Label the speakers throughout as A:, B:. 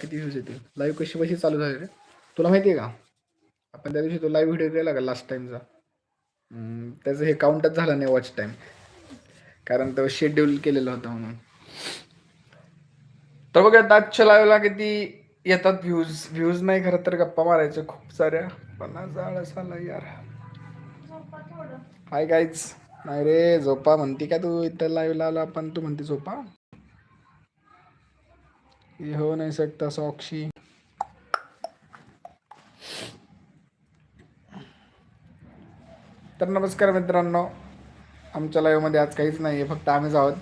A: किती व्ह्यूज येतील? लाईव्ह कशी कशी चालू झाली रे? तुला माहिती आहे का? आपण त्या दिवशी तो लाईव्ह व्हिडिओ केला का लास्ट टाइमचा त्याचं हे काउंटच झालं नाही वॉच टाइम कारण तो शेड्यूल केलेला होता म्हणून. तर बघा आजच्या लाईव्हला किती येतात व्ह्यूज व्ह्यूज नाही खरं तर गप्पा मारायच्या खूप साऱ्या. पण आज आळस आला यार. हाय गाईज नाही रे झोपा म्हणते का तू? इथं लाईव्हला आला आपण तू म्हणते झोपा. ये हो नाही सकता साक्षी तर नमस्कार मित्रांनो आमच्या लाईव्हमध्ये आज काहीच नाही आहे फक्त आम्हीच आहोत.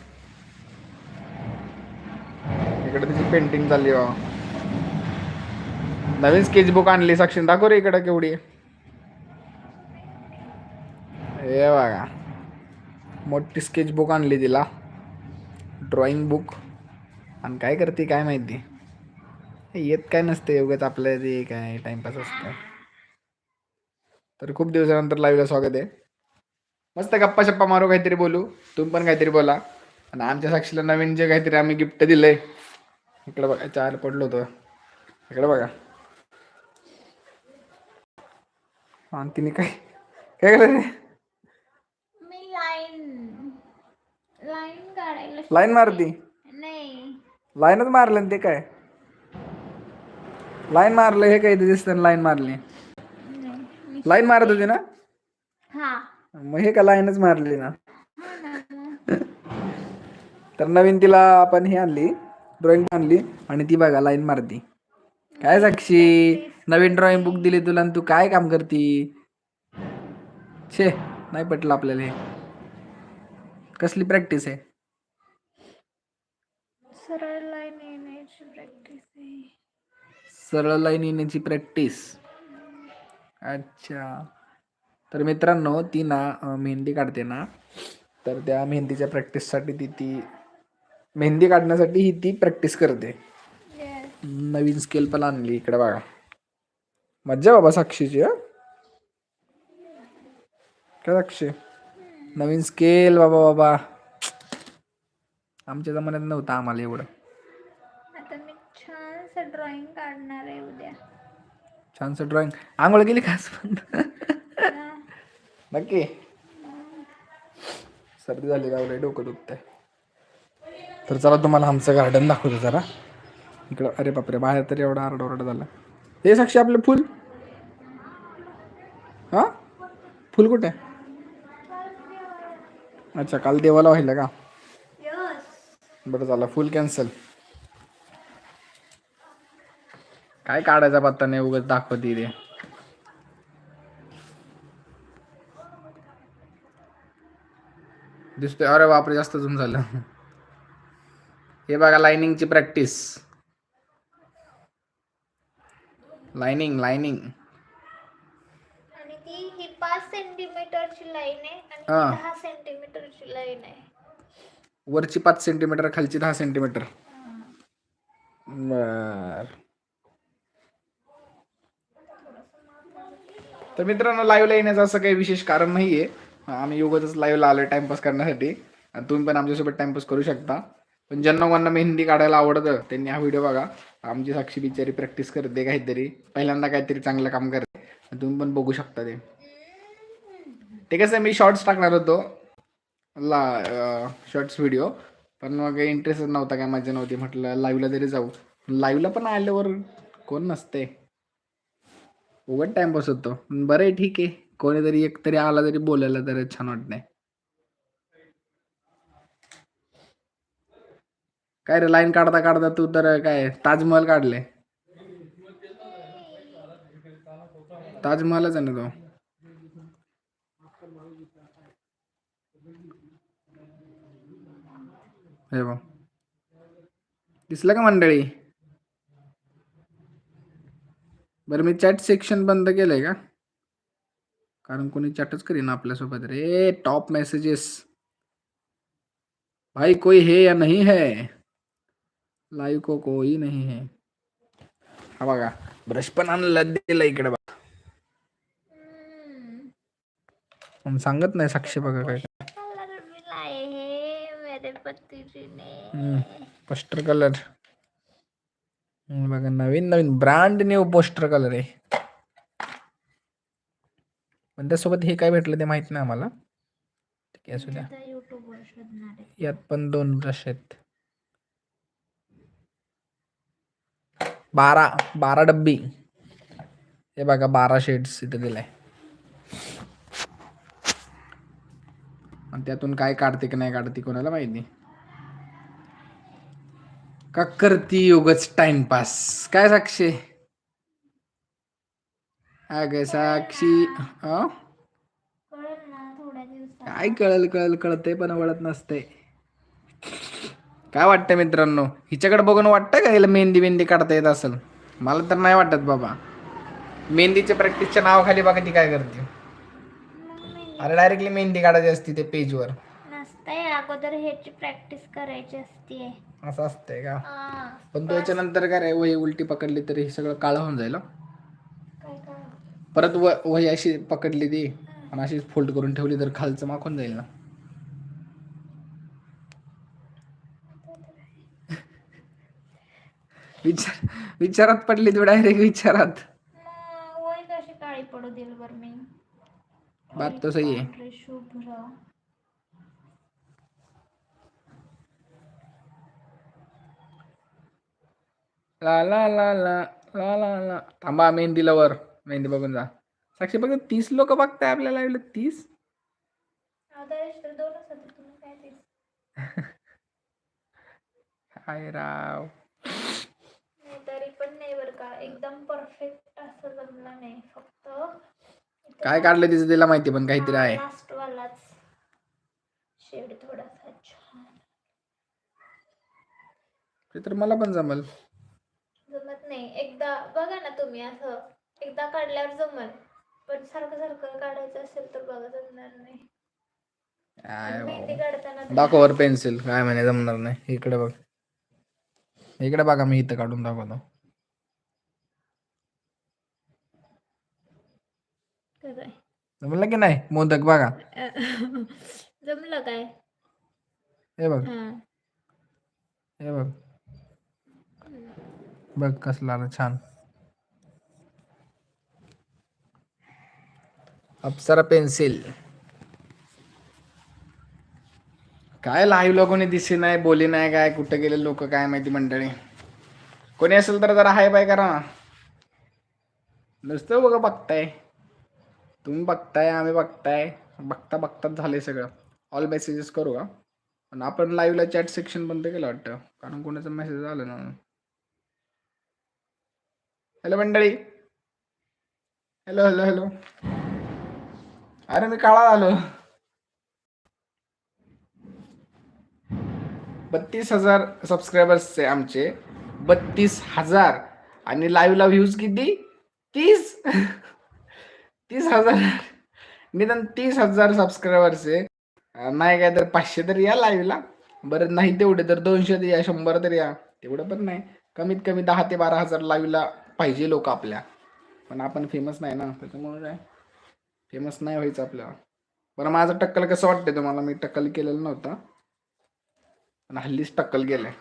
A: इकडे त्याची पेंटिंग चालली बा नवीन स्केचबुक आणली साक्षी दाखव रे इकडे केवढी हे बघा. मोठी स्केचबुक आणली तिला. ड्रॉइंग बुक आणि काय करते काय माहिती? येत काय नसते उगाच आपल्या ते काय टाइमपास असतं. तर खूप दिवसानंतर लाईव्हला स्वागत आहे. मस्त गप्पा शप्पा मारू काहीतरी बोलू. तुम्ही पण काहीतरी बोला. आणि आमच्या साक्षीला नवीन जे काहीतरी आम्ही गिफ्ट दिलंय. इकडे बघा चार पडलो होतं. इकडे बघा. आणि तिने काय काय केलं
B: लाईन लाईन
A: मारती. लाईनच मारलं ते काय? लाईन मारलं हे काय दिसतं लाईन मारली. लाईन मारत होती ना? मग हे का लाईनच मारली ना. तर नवीन तिला आपण हे आणली ड्रॉइंग आणली आणि ती बघा लाईन मारती. काय साक्षी? नवीन ड्रॉइंग बुक दिली तुला आणि तू काय काम करती? छे नाही पटलं आपल्याला हे. कसली प्रॅक्टिस आहे?
B: सरळ लाईन येण्याची प्रॅक्टिस आहे.
A: सरळ लाईन येण्याची प्रॅक्टिस अच्छा. तर मित्रांनो ती ना मेहंदी काढते ना तर त्या मेहंदीच्या प्रॅक्टिससाठी ती ती मेहंदी काढण्यासाठी ही ती प्रॅक्टिस करते. नवीन स्केल पण आणली इकडे बघा. मज्जा बाबा साक्षीची हं? काय साक्षी? नवीन स्केल बाबा बाबा. आमच्या जमान्यात नव्हतं आम्हाला एवढं.
B: आता मी छानसं ड्रॉइंग काढणार आहे उद्या.
A: छानसं ड्रॉइंग आंघोळ गेली खास पण. नक्की. सर्दी झाली का? डोकं दुखतंय. तर चला तुम्हाला आमचं गार्डन दाखवतो जरा. इकडं अरे बापरे बाहेर तरी एवढा आरडाओरडा झाला. हे साक्षी आपलं फुल? हा? फुल कुठे? अच्छा काल देवाला व्हायला का. बरं झालं फुल कॅन्सल काय काढायचा पत्ता नाही उगाच दाखवते रे. दिसतोय अरे बापरे जास्त झूम झालं. हे बघा लाइनिंगची प्रॅक्टिस लाइनिंग लाइनिंग
B: आणि ती ही पाच सेंटीमीटरची लाईन आहे आणि ती
A: हा.
B: दहा सेंटीमीटरची लाईन आहे.
A: वरची पाच सेंटीमीटर खालची दहा सेंटीमीटर बर. तर मित्रांनो लाईव्हला येण्याचं असं काही विशेष कारण नाहीये. आम्ही योगातच लाईव्हला आलोय टाइमपास करण्यासाठी. आणि तुम्ही पण आमच्यासोबत टाइमपास करू शकता. पण ज्यांना कोणाला मेहंदी काढायला आवडतं त्यांनी हा व्हिडिओ बघा. आमची साक्षी बिचारी प्रॅक्टिस करते काहीतरी. पहिल्यांदा काहीतरी चांगलं काम करते. तुम्ही पण बघू शकता ते. ते कसं मी शॉर्ट्स टाकणार होतो. ला शॉर्ट्स व्हिडिओ पण मग इंटरेस्ट नव्हता काय मजा नव्हती. म्हटलं लाईव्हला तरी जाऊ. लाईव्हला पण आल्यावर कोण नसते उघड टाइमपास होतो. बरं आहे ठीक आहे. कोणीतरी एक तरी आला तरी बोलायला तर छान वाटत काय रे लाईन काढता काढता तू तर काय ताजमहल काढले ताजमहलच आहे ना तो. हे बघ दिसलं का मंडळी? बरं, मी चॅट सेक्शन बंद केलंय का? कारण कोणी चॅटच करीन आपल्यासोबत. रे टॉप मेसेजेस भाई, कोई है या नहीं है? लाईव्ह को कोई नहीं है. हा ब्रश पण आणलं, दिलं इकडे बघा. सांगत नाही साक्षी काय. पस्टर कलर बघा नवीन नवीन ब्रँड न्यू पोस्टर कलर आहे. पण त्यासोबत हे काय भेटलं ते माहीत नाही आम्हाला. ठीक आहे असू द्या. यात पण दोन ब्रश आहेत. बारा बारा डब्बी. हे बघा बारा शेड्स इथे दिलाय. आणि त्यातून काय काढते की नाही काढते कोणाला माहिती का करती योगच टाइमपास काय साक्षी? अग साक्षी काय कळल कळल कळतंय पण वळत नसतंय. काय वाटतं मित्रांनो? हिच्याकडे बघून वाटतं का हिला मेहंदी मेहंदी काढता येत असेल? मला तर नाही वाटत बाबा. मेहंदीच्या प्रॅक्टिसच्या नावाखाली बघा ती काय करते. अरे डायरेक्टली मेहंदी काढायची असते ते पेजवर
B: नसतंय अगोदर ह्याची प्रॅक्टिस करायची असते.
A: असं असतंय का?
B: हा
A: पण त्याच्यानंतर काय रे वही उलटी पकडली तर हे सगळं काळं होऊन जाईल हं.
B: काय काय
A: परत व वही अशी पकडली ती आणि अशी फोल्ड करून ठेवली तर खालचं माखून जाईल ना. विचार विचारात पडली तू डायरेक्ट विचारात.
B: मग वय कशी काळी पडू देईल बर मी.
A: बात तो सही
B: शुभ्र.
A: ला ला ला ला ला ला ला. थांबा मेहंदीला वर मेहंदी बघून जा. साक्षी बघ तीस लोक बघताय आपल्याला तीस? हाय राव.
B: तरी पण नाही बरं का. एकदम परफेक्ट असं जमलं नाही. फक्त
A: काय काढलं तिचं तिला माहिती पण काहीतरी आहे.
B: लास्ट वालाच. शेड थोडासा छान.
A: ते तर मला पण जमल.
B: जमत नाही. एकदा बघा ना तुम्ही असं. एकदा काढल्यावर जमल. पण सारखं सारखं काढायचं असेल तर बघा जमणार नाही.
A: काय
B: मेहंदी
A: भाऊ.
B: काढताना तर
A: दाखव वर पेन्सिल. काय म्हणे जमणार नाही. इकडे बघ. इकडे बघा मी इथं काढून दाखवतो
B: काय काय
A: जमलं की नाही मोदक बघा.
B: जमलं काय?
A: हे बघ.
B: हा.
A: हे बघ. बघ कसला आलं छान. अप्सरा पेन्सिल. काय लाईव्ह कोणी दिसे नाही बोली नाही काय कुठं गेले लोक काय माहिती मंडळी. कोणी असेल तर जरा हाय बाय करा ना. नुसतं बघा बघताय. तुम्ही बघताय आम्ही बघताय. बघता बघताच झाले सगळं. ऑल मेसेजेस करू का? पण आपण लाईव्हला चॅट सेक्शन बंद केलं वाटतं. कारण कोणाचा मेसेज आला ना हॅलो मंडळी. हॅलो हॅलो हॅलो अरे मी काळा आलो बत्तीस हजार सबस्क्रायबर्स आहे आमचे. बत्तीस हजार. आणि लाईव्हला व्ह्यूज किती? तीस. तीस हजार. निदान तीस हजार सबस्क्रायबर्स आहे. नाही काय तर पाचशे तरी या लाईव्हला बरं नाही तेवढे तर दोनशे तरी या शंभर तरी या. तेवढं पण नाही. कमीत कमी दहा ते बारा हजार लाईव्हला पाहिजे लोक आपल्या. पण आपण फेमस नाही ना. त्याच्यामुळे काय? फेमस नाही व्हायचं आपल्याला. बरं माझं टक्कल कसं वाटतंय तुम्हाला? मी टक्कल केलेलं नव्हतं. पण हल्लीच टक्कल गेलंय.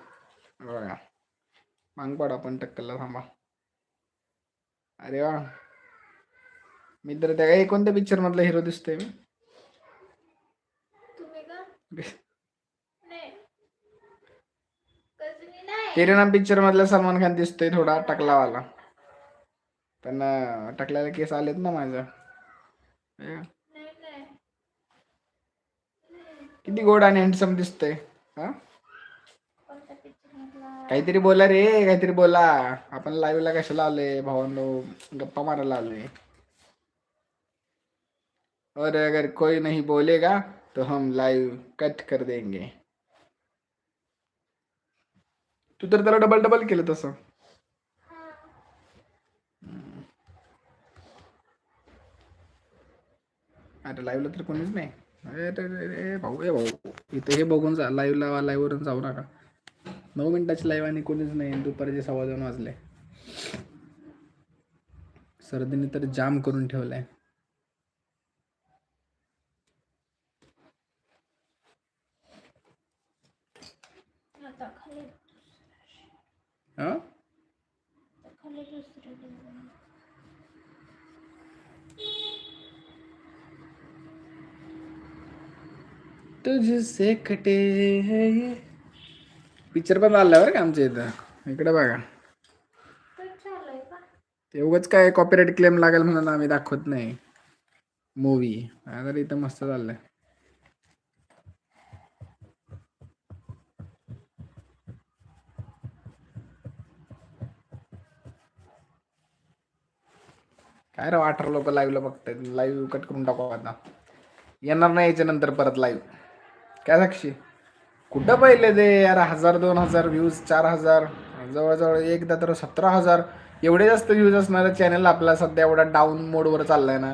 A: बघा मांग पडा आपण टक्कलला थांबा. अरे वा. मी तर त्या काही कोणत्या पिक्चर मधला हिरो दिसतोय मी? तेरे नाम पिक्चर मधला सलमान खान दिसतोय थोडा टकलावाला. पण टकल्याला केस आलेत ना माझं
B: नाही नाही.
A: किती गोड आणि हँडसम दिसतोय हा? काहीतरी बोला रे काहीतरी बोला. आपण लाईव्हला कशाला आलोय? भावांनो गप्पा मारायला आलोय. और अगर कोई नहीं बोलेगा तो हम लाइव कट कर देंगे। तू तर त्याला डबल डबल केलं तसं. अरे लाईव्हला तर कोणीच नाही. अरे अरे, अरे, भाऊ ए भाऊ इथे हे बघून जा लाईव्हला लाईव्हवरून जाऊ नका. नऊ मिनिटाची लाईव्ह आणि कोणीच नाही दुपारचे सव्वा दोन वाजले. सर्दीने तर जाम करून ठेवलाय
B: आता खाली
A: हा? तुझसे कटे है ये। पिक्चर पण चाललाय बरं का आमच्या इथं. इकडे बघा. ते उगाच काय कॉपीराईट क्लेम लागेल म्हणून आम्ही दाखवत नाही. मूवी तर इथं मस्त चाललंय. काय राव अठरा लोक लाईव्हला बघतायत? लाईव्ह कट करून टाकू आता. येणार नाही याच्या नंतर परत लाईव्ह काय साक्षी? कुठं पहिले ते? यार हजार दोन हजार व्ह्यूज चार हजार. जवळजवळ एकदा तर सतरा हजार. एवढे जास्त व्ह्यूज असणारं चॅनल आपला सध्या एवढा डाऊन मोडवर चाललाय ना.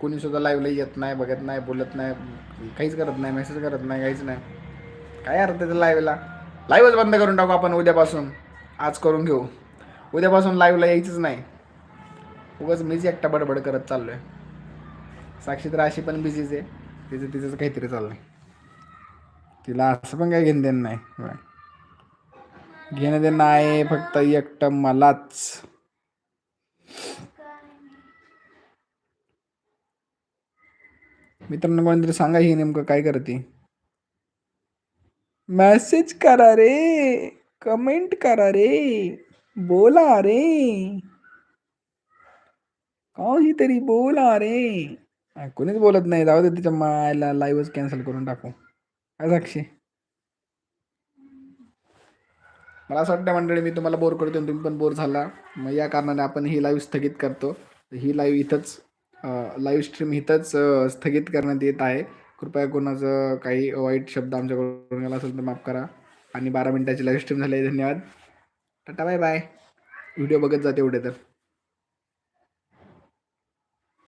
A: कोणी सुद्धा लाईव्हला येत नाही बघत नाही बोलत नाही काहीच करत नाही मेसेज करत नाही काहीच नाही. काय अर्थ त्याचं लाईव्हला लाईव्हच बंद करून टाकू आपण उद्यापासून. आज करून घेऊ. उद्यापासून लाईव्हला यायचंच नाही. उगाच मीच एकटा बडबड करत चाललोय. साक्षी तर अशी पण बिझीच आहे. तिचं तिचं काहीतरी चाललंय. तिला असं पण काही घेणं देणं नाही. घेणं देणं आहे फक्त एकटं मलाच. मित्रांनो कोणीतरी सांगा ही नेमकं काय करते? मेसेज करा रे. कमेंट करा रे. बोला रे. काहीतरी बोला रे. कोणीच बोलत नाही. जाऊ दे तिच्या मायला लाईव्हच कॅन्सल करून टाकू. काय साक्षी. मला असं वाटतं मंडळी मी तुम्हाला बोर करतो आणि तुम्ही पण बोर झाला. मग या कारणाने आपण ही लाईव्ह स्थगित करतो. ही लाईव्ह इथंच लाईव्ह स्ट्रीम इथंच स्थगित करण्यात येत आहे. कृपया कोणाचं काही वाईट शब्द आमच्याकडून गेला असेल तर माफ करा. आणि बारा मिनिटाची लाईव्ह स्ट्रीम झाली आहे. धन्यवाद. टाटा बाय बाय व्हिडिओ बघत जा तेवढे तर.